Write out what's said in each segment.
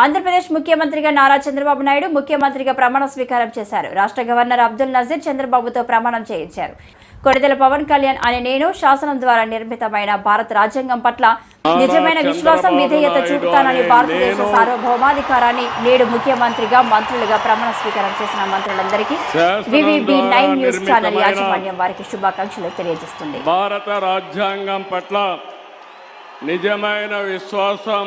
ఆంధ్రప్రదేశ్ ముఖ్యమంత్రిగా నారా చంద్రబాబు నాయుడు ముఖ్యమంత్రిగా ప్రమాణ స్వీకారం చేశారు. రాష్ట్ర గవర్నర్ అబ్దుల్ నజీర్ చంద్రబాబుతో ప్రమాణం చేయించారు. కొడిదెల పవన్ కళ్యాణ్ అనే నేను శాసనం ద్వారా నిర్మితమైన భారత రాజ్యాంగం పట్ల నిజమైన విశ్వాసం విధేయత చూపుతానని భారతదేశ సార్వభౌమాధికారాన్ని నేడు ముఖ్యమంత్రిగా మంత్రులుగా ప్రమాణ స్వీకారం చేసిన మంత్రులందరికీ వివిబి నైన్ న్యూస్ ఛానల్ యాజమాన్యం వారికి శుభాకాంక్షలు తెలియజేస్తుంది. భారత రాజ్యాంగం పట్ల నిజమైన విశ్వాసం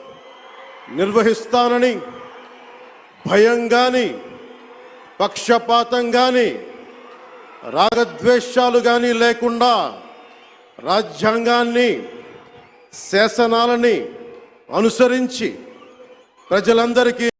నిర్వహిస్తానని భయం కానీ పక్షపాతం కానీ రాగద్వేషాలు కానీ లేకుండా రాజ్యాంగాన్ని శాసనాలని అనుసరించి ప్రజలందరికీ